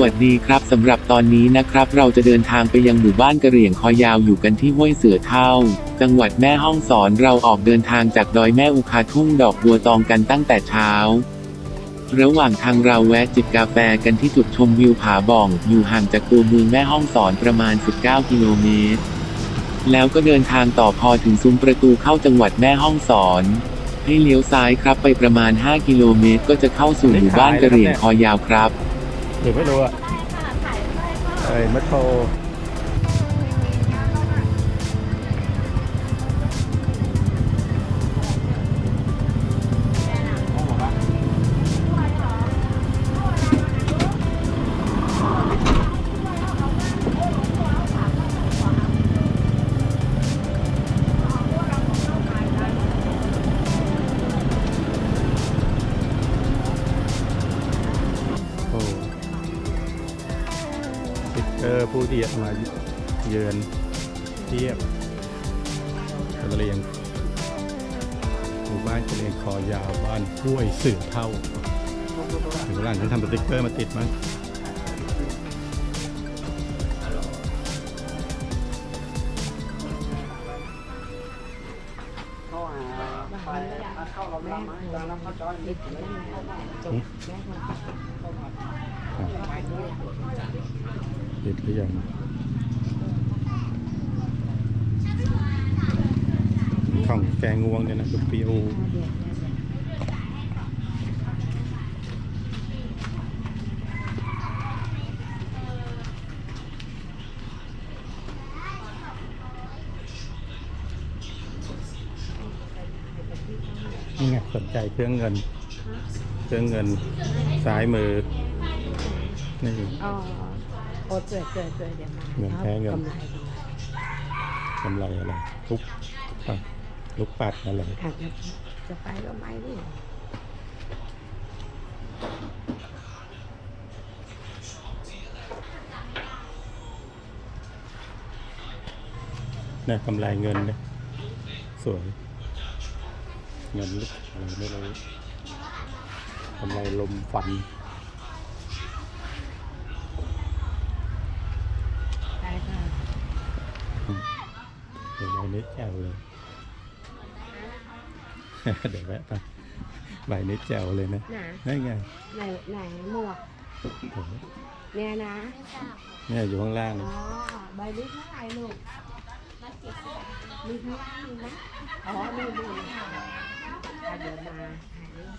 วัสดีครับสำหรับตอนนี้นะครับ เราจะเดินทางไปยังหมู่บ้านกระเหรี่ยงคอยาวอยู่กันที่ห้วยเสือเท่า จังหวัดแม่ฮ่องสอนเราออกเดินทางจากดอยแม่อุคาทุ่งดอกบัวตองกันตั้งแต่เช้า ระหว่างทางเราแวะจิบกาแฟกันที่จุดชมวิวผาบ่อง อยู่ห่างจากตัวเมืองแม่ฮ่องสอนประมาณ 19 กิโลเมตร แล้วก็เดินทางต่อพอถึงซุ้มประตูเข้าจังหวัดแม่ฮ่องสอนให้เลี้ยวซ้ายครับไปประมาณ 5 กิโลเมตร ก็จะเข้าสู่หมู่บ้านกระเหรี่ยงคอยาวครับ หรือไม่รู้อะเอ้ยมัดโท อร์ผู้ที่จะมาเยือนเทียบกระเรียงหมู่บ้านกระเรียงคอยาวบ้านห้วยสื่อเท่าถึงเวลาฉันทำสติ๊กเกอร์มาติดมั้ง ติดหรือยังของแกงงวงเนี่ยนะกับปีโอนี่ไงสนใจเครื่องเงิน เครื่องเงินซ้ายมือนี่ อ๋อโอ้เกิดเกิดเกิดเดี๋ยวมาเงินแท้เงิน กำไรกำไรกำไรอะไรทุกปัดลูกปัดอะไรอาจจะจะไปก็ไปดิเนี่ยกำไรเงินเนี่ยสวย เงินลึกอะไรไม่รู้กำไรลมฟัน ไปค่ะ เดี๋ยวใบนี้ แจ๋วเลย เดี๋ยวแวะไปใบนี้แจ๋วเลยนะไหนนี่ไงไหนไหนหมวกโอ้โหเนี่ยนะเนี่ยอยู่ข้างล่างอ๋นะอใบนี้เท่าไหร่ลูกมีข้างล่างมีไหมอ๋อมีมีอะเดี๋ยวมาถ่ายรูป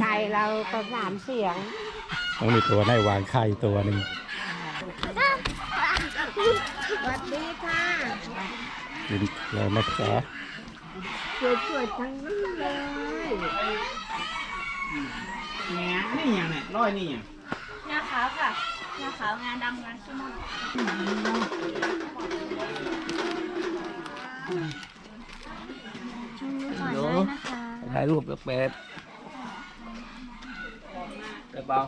ไก่เราประสานเสียง ต้องมีตัวได้วางไข่ตัวหนึ่งสวัสดีค่ะกินแล้วนะจ๊ะสวยๆทั้งนั้นเลยแหนนี่อย่างเนี่ยร้อยนี่อย่างงาขาวค่ะงาขาวงาดำงาขี้ม่อนช่วยก่อนได้นะคะถ่ายรูปเป็ด กระเป๋า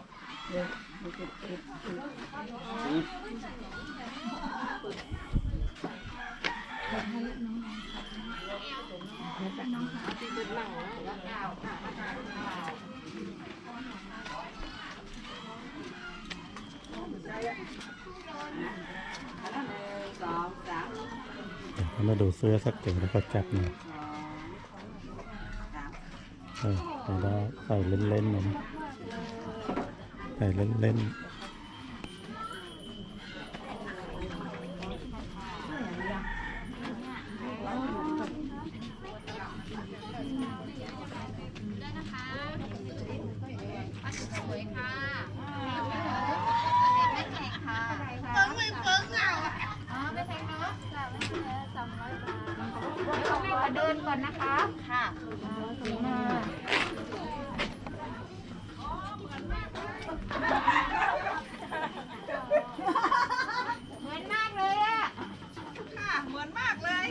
เมาดูเสื้อสักตัวแล้วก็จับหน่อยเออใส่ได้ใส่เล่นๆหน่อยนะ ใส่เล่นๆเดินก่อนนะคะ ค่ะ เหมือนมากเลยอะ ค่ะ เหมือนมากเลย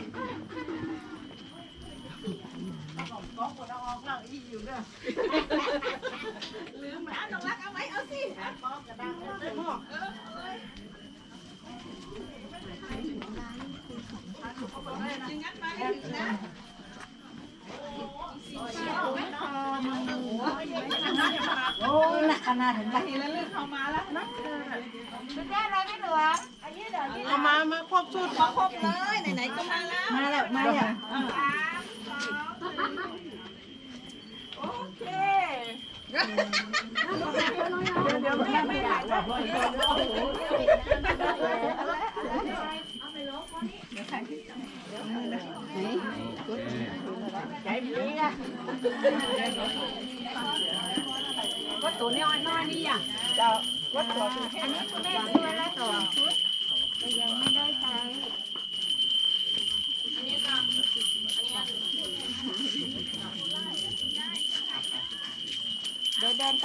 ลืมนะน้องรักเอาไว้เอาสิป้องกระด้างเลยบอกเออจริงงั้นมาให้ถึงนะโอ้ยหนักขนาดถึงไปแล้วลืมเข้ามาแล้วนะจะได้อะไรไม่หลวงเอามามาครบชุดมาครบเลยไหนๆก็มาแล้วมาแล้วมาแล้ว โอเค เดี๋ย วแม่ไม่ถ่ายรูปใจดีอะก็ตัวน้อยน้อยนี่อะจะวัดตัวอันนี้คุณแม่ซื้อแล้วสองชุดแต่ยังไม่ได้ใช้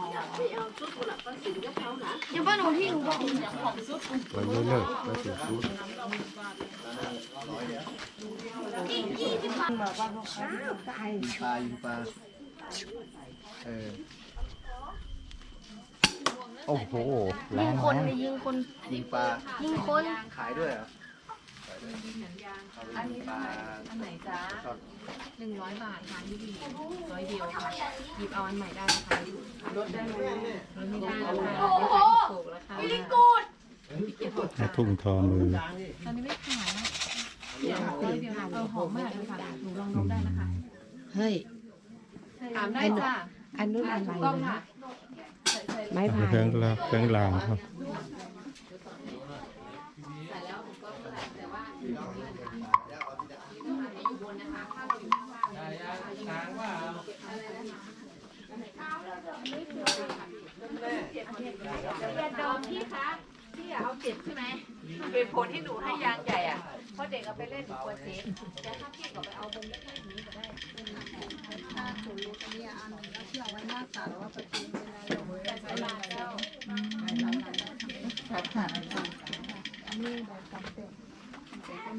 คะยังป้าหนูที่หนูบอกวันนี้เลิกก็ถึงชุดปลายิงปลาเออโอ้โหแรยิงงคนนะไปยิงคนยิงปลายิงคนขายด้วยเหรอ อันนี้ปลาอันไหนจ๊ะช็อตหนึ่งร้อยบาทค่ะพี่ดีร้อยเดียวค่ะหยิบเอาอันใหม่ได้นะคะลดได้ไหมลดไม่ได้นะคะโอ้โหถูกแล้วค่ะให้ทุ่งทอมือตอนนี้ไม่ขายนะเดี๋ยวร้อยเดียวเออหอมมากเลยค่ะหนูลองดมได้นะคะ เฮ้ย ถามได้จ้ะอันนู้นอะไรถูกต้องค่ะไม้เอาพายเครื่องรางเครื่ องรางเขาดอมพี่คะพี่อย่าเอาเจ็บใช่ไหมเป็นผลที่หนูให้ยางใหญ่อะเพราะเด็กเอาไปเล่นหนูกลัวเจ็บเดี๋ยวถ้าพี่ก็ไปเอามุมเล็กๆนี้ก็ได้แต่ ข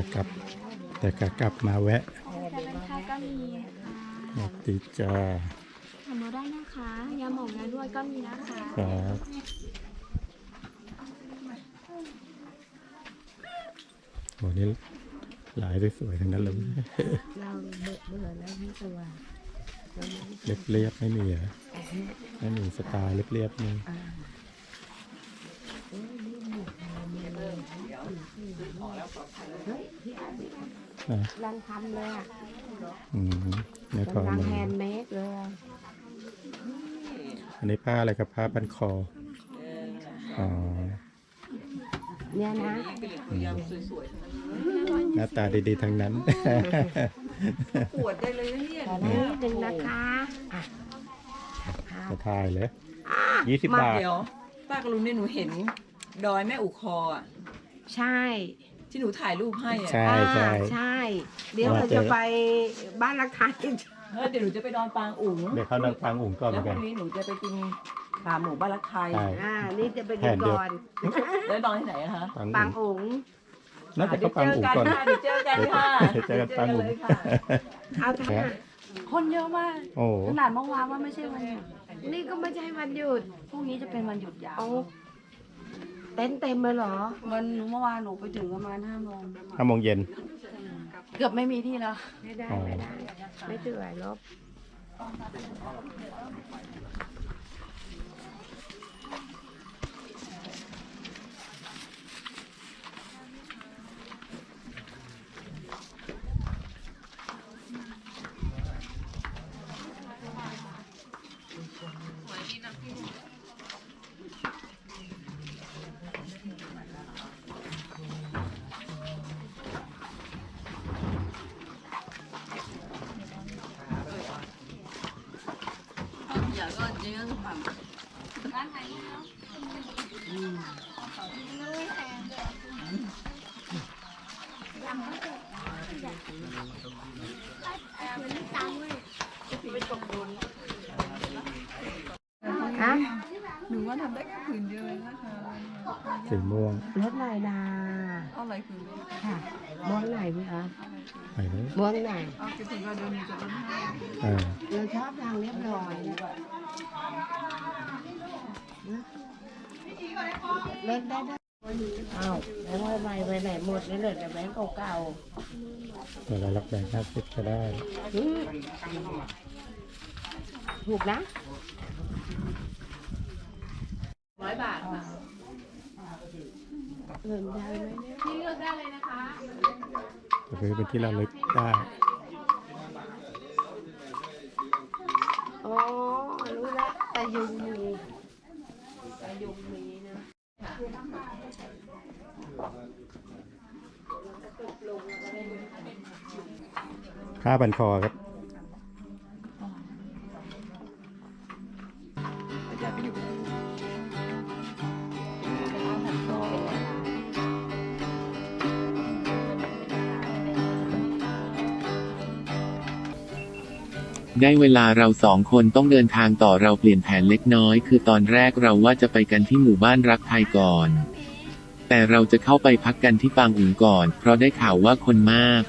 ากลับ แต่ขากลับมาแวะแต่ราคาก็มีค่ะสวัสดีจ้าทำมาได้นะคะยาหมองยาด้วยก็มีนะคะ ครับโห นี่หลายสวยๆทั้งนั้นเลยเราเบื่อเบื่อแล้วที่ตัวเรียบเรียบๆไม่มีเหรอไม่มีสไตล์เรียบเรียบๆนี่อะรังทำเลยอะอืมในทอรังมือแฮนด์เมดเลยอะอันนี้ผ้าอะไรครับผ้าพันคอ อ๋อ เนี่ยนะ หน้าตาดีๆทั้งนั้น ปวดได้เลยนะเนี่ยตอนนี้นิดนึงนะคะอะจะทายเลยยี่สิบบาท เดี๋ยวป้ากับลุงเนี่ยหนูเห็น ดอยแม่อูคออะใช่ที่หนูถ่ายรูปให้อะใช่ใช่อ่าใช่ เดี๋ยวว่าเราเจอจะไปบ้านรักไทยเออเดี๋ยวหนูจะไปนอนปางอุ๋งเดี๋ยวเข้านังฟังอุ่งก่อนเหแล้มืวอนพกันรุ่งนี้หนูจะไปกินขาหมูบ้านรักไทยใช่ อ่านี่จะไปแผดูนเดียวก่อนแล้วนอนที่ไหนอะคะ ฟังปาอุ่งงองค์ น่าจะเข้าฟังอุ่งก่อน เดี๋ยวเจอกันค่ะเดี๋ยวเจอกันฟังอุ่งเลยค่ะเอาท่าคนเยอะมากโอ้โหขนาดเมื่อวานว่าไม่ใช่วันหยุดนี่ก็ไม่ใช่วันหยุดพรุ่งนี้จะเป็นวันหยุดยาวเอาเต็นท์เต็มเลยเหรอ วันเมื่อวานหนูไปถึงประมาณห้าโมงห้าโมงเย็นเกือบไม่มีที่แล้วไม่ได้อ๋อไม่ได้ ไม่เตื่อยลบ ฮะหนูว่าทำได้แค่ผืนเดียวเองนะคะสีม่วงรถไหนนาเอาอะไรผืนเดียวค่ะม้วนไหนพี่คะไปเลยม้วนไหนเอาจะถึงว่าเดินหนูจะลดให้เออเราชอบทางเรียบร้อย เล่นได้ได้อ้าวแล้วทำไมไปไหนหมดเลยเหลือแต่แบงค์เก่าเดี๋ยวเรารับแบงค์ห้าสิบก็ได้ ๆอืมถูกนะร้อยบาทค่ะเงินได้ไหมเนี่ยพี่เลือกได้เลยนะคะจะซื้อเป็นที่ระลึกได้ อ๋อ รู้แล้วตะยุงมีตะยุงมีนะค่าบันคอครับ ได้เวลาเราสองคนต้องเดินทางต่อเราเปลี่ยนแผนเล็กน้อย คือตอนแรกเราว่าจะไปกันที่หมู่บ้านรักไทยก่อน แต่เราจะเข้าไปพักกันที่ปางอุ๋งก่อน เพราะได้ข่าวว่าคนมาก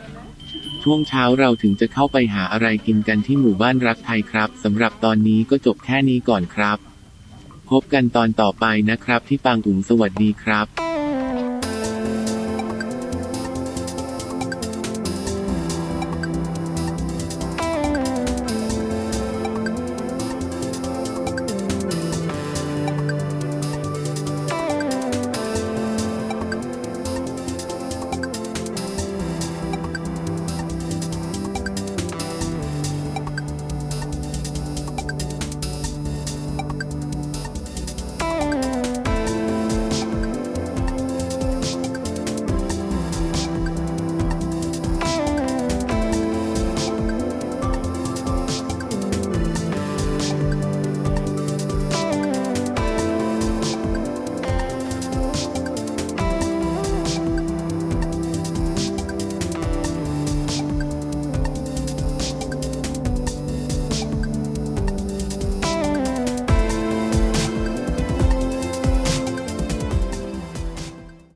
ช่วงเช้าเราถึงจะเข้าไปหาอะไรกินกันที่หมู่บ้านรักไทยครับสำหรับตอนนี้ก็จบแค่นี้ก่อนครับ พบกันตอนต่อไปนะครับที่ปางอุ๋งสวัสดีครับ